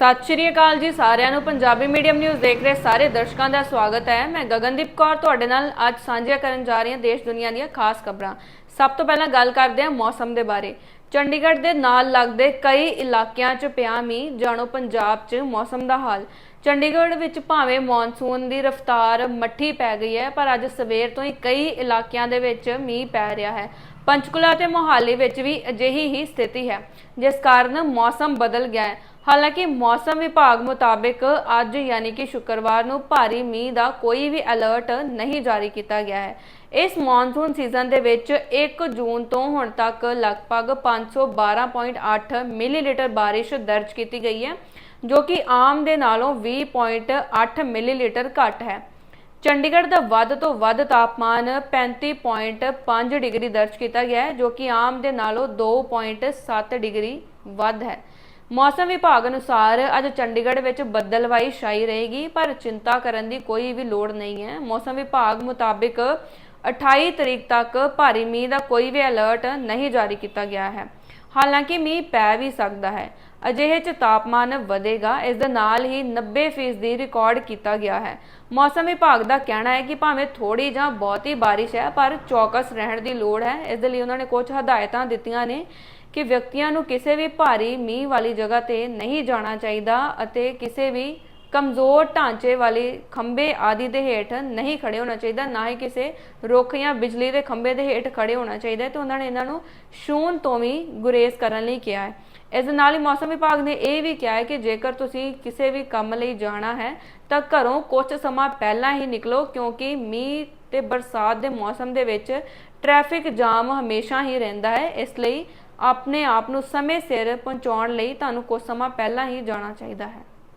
ਸਤਿ ਸ਼੍ਰੀ ਅਕਾਲ ਜੀ ਸਾਰਿਆਂ ਨੂੰ। ਪੰਜਾਬੀ ਮੀਡੀਅਮ ਨਿਊਜ਼ ਦੇਖ ਰਹੇ ਸਾਰੇ ਦਰਸ਼ਕਾਂ ਦਾ ਸਵਾਗਤ ਹੈ। ਮੈਂ ਗਗਨਦੀਪ ਕੌਰ, ਤੁਹਾਡੇ ਨਾਲ ਅੱਜ ਸਾਂਝੀਆਂ ਕਰਨ ਜਾ ਰਹੀ ਹਾਂ ਦੇਸ਼ ਦੁਨੀਆ ਦੀਆਂ ਖਾਸ ਖਬਰਾਂ। ਸਭ ਤੋਂ ਪਹਿਲਾਂ ਗੱਲ ਕਰਦੇ ਹਾਂ ਮੌਸਮ ਦੇ ਬਾਰੇ। ਚੰਡੀਗੜ੍ਹ ਦੇ ਨਾਲ ਲੱਗਦੇ ਕਈ ਇਲਾਕਿਆਂ 'ਚ ਪਿਆ ਮੀਂਹ, ਜਾਣੋ ਪੰਜਾਬ 'ਚ ਮੌਸਮ ਦਾ ਹਾਲ। ਚੰਡੀਗੜ੍ਹ ਵਿੱਚ ਭਾਵੇਂ ਮੌਨਸੂਨ ਦੀ ਰਫ਼ਤਾਰ ਮੱਠੀ ਪੈ ਗਈ ਹੈ, ਪਰ ਅੱਜ ਸਵੇਰ ਤੋਂ ਹੀ ਕਈ ਇਲਾਕਿਆਂ ਦੇ ਵਿੱਚ ਮੀਂਹ ਪੈ ਰਿਹਾ ਹੈ। ਪੰਚਕੁਲਾ ਤੇ ਮੋਹਾਲੀ ਵਿੱਚ ਵੀ ਅਜਿਹੀ ਹੀ ਸਥਿਤੀ ਹੈ, ਜਿਸ ਕਾਰਨ ਮੌਸਮ ਬਦਲ ਗਿਆ ਹੈ। ਹਾਲਾਂਕਿ ਮੌਸਮ ਵਿਭਾਗ ਮੁਤਾਬਿਕ ਅੱਜ ਯਾਨੀ ਕਿ ਸ਼ੁੱਕਰਵਾਰ ਨੂੰ ਭਾਰੀ ਮੀਂਹ ਦਾ ਕੋਈ ਵੀ ਅਲਰਟ ਨਹੀਂ ਜਾਰੀ ਕੀਤਾ ਗਿਆ ਹੈ। ਇਸ ਮੌਨਸੂਨ ਸੀਜ਼ਨ ਦੇ ਵਿੱਚ 1 ਜੂਨ ਤੋਂ ਹੁਣ ਤੱਕ ਲਗਭਗ 512.8 ਮਿਲੀਲੀਟਰ ਬਾਰਿਸ਼ ਦਰਜ ਕੀਤੀ ਗਈ ਹੈ, ਜੋ ਕਿ ਆਮ ਦੇ ਨਾਲੋਂ 20.8 ਮਿਲੀਲੀਟਰ ਘੱਟ ਹੈ। ਚੰਡੀਗੜ੍ਹ ਦਾ ਵੱਧ ਤੋਂ ਵੱਧ ਤਾਪਮਾਨ 35.5 ਡਿਗਰੀ ਦਰਜ ਕੀਤਾ ਗਿਆ ਹੈ, ਜੋ ਕਿ ਆਮ ਦੇ ਨਾਲੋਂ 2.7 ਡਿਗਰੀ ਵੱਧ ਹੈ। ਮੌਸਮ ਵਿਭਾਗ ਅਨੁਸਾਰ ਅੱਜ ਚੰਡੀਗੜ੍ਹ ਵਿੱਚ ਬੱਦਲਵਾਈ ਛਾਈ ਰਹੇਗੀ, ਪਰ ਚਿੰਤਾ ਕਰਨ ਦੀ ਕੋਈ ਵੀ ਲੋੜ ਨਹੀਂ ਹੈ। ਮੌਸਮ ਵਿਭਾਗ ਮੁਤਾਬਿਕ 28 ਤਰੀਕ ਤੱਕ ਭਾਰੀ ਮੀਂਹ ਦਾ ਕੋਈ ਵੀ ਅਲਰਟ ਨਹੀਂ ਜਾਰੀ ਕੀਤਾ ਗਿਆ ਹੈ। ਹਾਲਾਂਕਿ ਮੀਂਹ ਪੈ ਵੀ ਸਕਦਾ ਹੈ। ਅਜਿਹੇ ਚ ਤਾਪਮਾਨ ਵਧੇਗਾ, ਇਸ ਦੇ ਨਾਲ ਹੀ 90% ਦੀ ਰਿਕਾਰਡ ਕੀਤਾ ਗਿਆ ਹੈ। ਮੌਸਮ ਵਿਭਾਗ ਦਾ ਕਹਿਣਾ ਹੈ ਕਿ ਭਾਵੇਂ ਥੋੜੀ ਜਾਂ ਬਹੁਤੀ ਬਾਰਿਸ਼ ਹੈ, ਪਰ ਚੌਕਸ ਰਹਿਣ ਦੀ ਲੋੜ ਹੈ। ਇਸ ਦੇ ਲਈ ਉਹਨਾਂ ਨੇ ਕੁਝ ਹਦਾਇਤਾਂ ਦਿੱਤੀਆਂ ਨੇ ਕਿ ਵਿਅਕਤੀਆਂ ਨੂੰ ਕਿਸੇ ਵੀ ਭਾਰੀ ਮੀਂਹ ਵਾਲੀ ਜਗ੍ਹਾ ਤੇ ਨਹੀਂ ਜਾਣਾ ਚਾਹੀਦਾ ਅਤੇ ਕਿਸੇ ਵੀ ਕਮਜ਼ੋਰ ਢਾਂਚੇ ਵਾਲੀ ਖੰਭੇ ਆਦਿ ਦੇ ਹੇਠ ਨਹੀਂ ਖੜੇ ਹੋਣਾ ਚਾਹੀਦਾ, ਨਾ ਹੀ ਕਿਸੇ ਰੁੱਖ ਜਾਂ ਬਿਜਲੀ ਦੇ ਖੰਭੇ ਦੇ ਹੇਠ ਖੜੇ ਹੋਣਾ ਚਾਹੀਦਾ ਹੈ ਤੇ ਉਹਨਾਂ ਨੇ ਇਹਨਾਂ ਨੂੰ ਛੂਣ ਤੋਂ ਵੀ ਗੁਰੇਜ਼ ਕਰਨ ਲਈ ਕਿਹਾ ਹੈ। ਇਸ ਦੇ ਨਾਲ ਹੀ ਮੌਸਮ ਵਿਭਾਗ ਨੇ ਇਹ ਵੀ ਕਿਹਾ ਹੈ ਕਿ ਜੇਕਰ ਤੁਸੀਂ ਕਿਸੇ ਵੀ ਕੰਮ ਲਈ ਜਾਣਾ ਹੈ, ਤਾਂ ਘਰੋਂ ਕੁਝ ਸਮਾਂ ਪਹਿਲਾਂ ਹੀ ਨਿਕਲੋ, ਕਿਉਂਕਿ ਮੀਂਹ ਤੇ ਬਰਸਾਤ ਦੇ ਮੌਸਮ ਦੇ ਵਿੱਚ ਟ੍ਰੈਫਿਕ ਜਾਮ ਹਮੇਸ਼ਾ ਹੀ ਰਹਿੰਦਾ ਹੈ। ਇਸ ਲਈ ਆਪਣੇ ਆਪ ਨੂੰ ਸਮੇਂ ਸਿਰ ਪਹੁੰਚਾਉਣ ਲਈ ਤੁਹਾਨੂੰ ਕੁਝ ਸਮਾਂ ਪਹਿਲਾਂ ਹੀ ਜਾਣਾ ਚਾਹੀਦਾ ਹੈ।